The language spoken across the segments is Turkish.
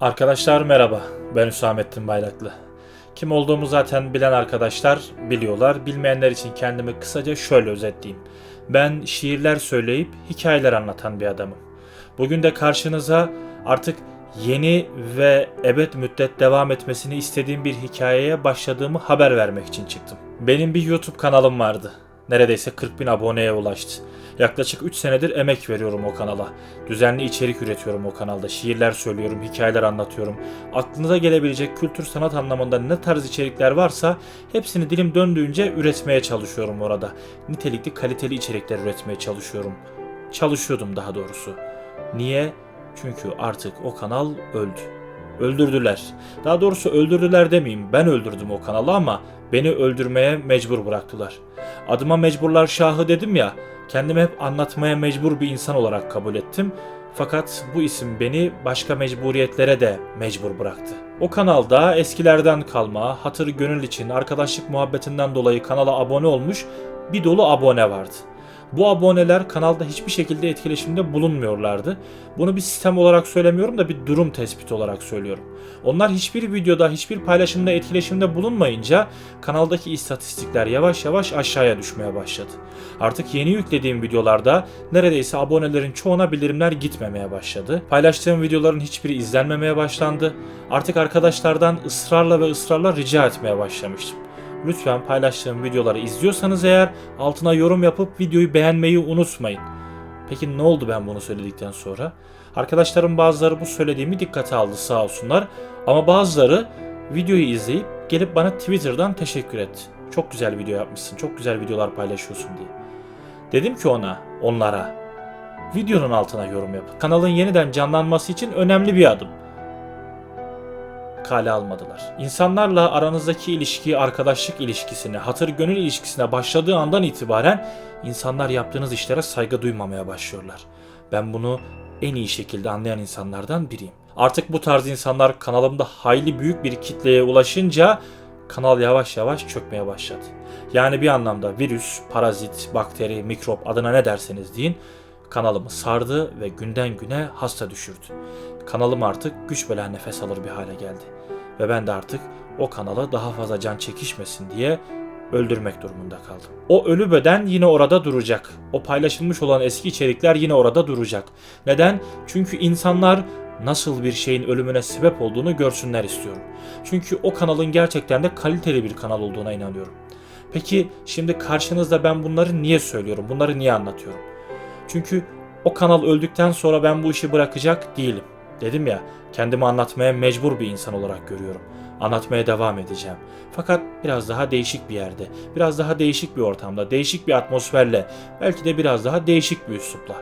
Arkadaşlar merhaba. Ben Hüsamettin Bayraklı. Kim olduğumu zaten bilen arkadaşlar biliyorlar. Bilmeyenler için kendimi kısaca şöyle özetleyeyim. Ben şiirler söyleyip hikayeler anlatan bir adamım. Bugün de karşınıza artık yeni ve ebed müddet devam etmesini istediğim bir hikayeye başladığımı haber vermek için çıktım. Benim bir YouTube kanalım vardı. Neredeyse 40 bin aboneye ulaştı. Yaklaşık 3 senedir emek veriyorum o kanala. Düzenli içerik üretiyorum o kanalda. Şiirler söylüyorum, hikayeler anlatıyorum. Aklınıza gelebilecek kültür sanat anlamında ne tarz içerikler varsa hepsini dilim döndüğünce üretmeye çalışıyorum orada. Nitelikli, kaliteli içerikler üretmeye çalışıyorum. Çalışıyordum daha doğrusu. Niye? Çünkü artık o kanal öldü. Öldürdüler. Daha doğrusu öldürdüler demeyeyim. Ben öldürdüm o kanalı ama beni öldürmeye mecbur bıraktılar. Adıma mecburlar şahı dedim ya. Kendimi hep anlatmaya mecbur bir insan olarak kabul ettim. Fakat bu isim beni başka mecburiyetlere de mecbur bıraktı. O kanalda eskilerden kalma, hatır gönül için, arkadaşlık muhabbetinden dolayı kanala abone olmuş bir dolu abone vardı. Bu aboneler kanalda hiçbir şekilde etkileşimde bulunmuyorlardı. Bunu bir sistem olarak söylemiyorum da bir durum tespiti olarak söylüyorum. Onlar hiçbir videoda, hiçbir paylaşımda etkileşimde bulunmayınca kanaldaki istatistikler yavaş yavaş aşağıya düşmeye başladı. Artık yeni yüklediğim videolarda neredeyse abonelerin çoğuna bildirimler gitmemeye başladı. Paylaştığım videoların hiçbiri izlenmemeye başlandı. Artık arkadaşlardan ısrarla ve ısrarla rica etmeye başlamıştım. Lütfen paylaştığım videoları izliyorsanız eğer altına yorum yapıp videoyu beğenmeyi unutmayın. Peki ne oldu ben bunu söyledikten sonra? Arkadaşlarım bazıları bu söylediğimi dikkate aldı sağ olsunlar. Ama bazıları videoyu izleyip gelip bana Twitter'dan teşekkür etti. Çok güzel video yapmışsın, çok güzel videolar paylaşıyorsun diye. Dedim ki ona, onlara, videonun altına yorum yapın. Kanalın yeniden canlanması için önemli bir adım kale almadılar. İnsanlarla aranızdaki ilişki, arkadaşlık ilişkisine, hatır gönül ilişkisine başladığı andan itibaren insanlar yaptığınız işlere saygı duymamaya başlıyorlar. Ben bunu en iyi şekilde anlayan insanlardan biriyim. Artık bu tarz insanlar kanalımda hayli büyük bir kitleye ulaşınca kanal yavaş yavaş çökmeye başladı. Yani bir anlamda virüs, parazit, bakteri, mikrop adına ne derseniz deyin kanalımı sardı ve günden güne hasta düşürdü. Kanalım artık güç bela nefes alır bir hale geldi. Ve ben de artık o kanala daha fazla can çekişmesin diye öldürmek durumunda kaldım. O ölü beden yine orada duracak. O paylaşılmış olan eski içerikler yine orada duracak. Neden? Çünkü insanlar nasıl bir şeyin ölümüne sebep olduğunu görsünler istiyorum. Çünkü o kanalın gerçekten de kaliteli bir kanal olduğuna inanıyorum. Peki şimdi karşınızda ben bunları niye söylüyorum? Bunları niye anlatıyorum? Çünkü o kanal öldükten sonra ben bu işi bırakacak değilim. Dedim ya, kendimi anlatmaya mecbur bir insan olarak görüyorum. Anlatmaya devam edeceğim. Fakat biraz daha değişik bir yerde, biraz daha değişik bir ortamda, değişik bir atmosferle, belki de biraz daha değişik bir üslupla.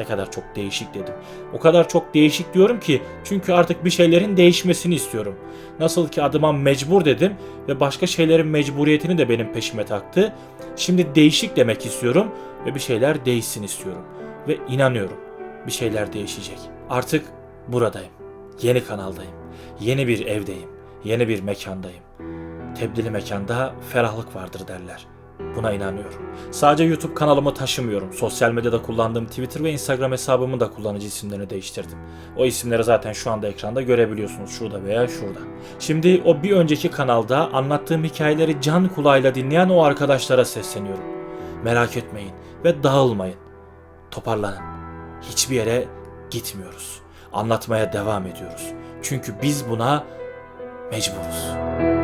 Ne kadar çok değişik dedim. O kadar çok değişik diyorum ki çünkü artık bir şeylerin değişmesini istiyorum. Nasıl ki adıma mecbur dedim ve başka şeylerin mecburiyetini de benim peşime taktı. Şimdi değişik demek istiyorum ve bir şeyler değişsin istiyorum. Ve inanıyorum bir şeyler değişecek. Artık buradayım. Yeni kanaldayım. Yeni bir evdeyim. Yeni bir mekandayım. Tebdili mekanda ferahlık vardır derler. Buna inanıyorum. Sadece YouTube kanalımı taşımıyorum. Sosyal medyada kullandığım Twitter ve Instagram hesabımın da kullanıcı isimlerini değiştirdim. O isimleri zaten şu anda ekranda görebiliyorsunuz şurada veya şurada. Şimdi o bir önceki kanalda anlattığım hikayeleri can kulağıyla dinleyen o arkadaşlara sesleniyorum. Merak etmeyin ve dağılmayın. Toparlanın. Hiçbir yere gitmiyoruz. Anlatmaya devam ediyoruz. Çünkü biz buna mecburuz.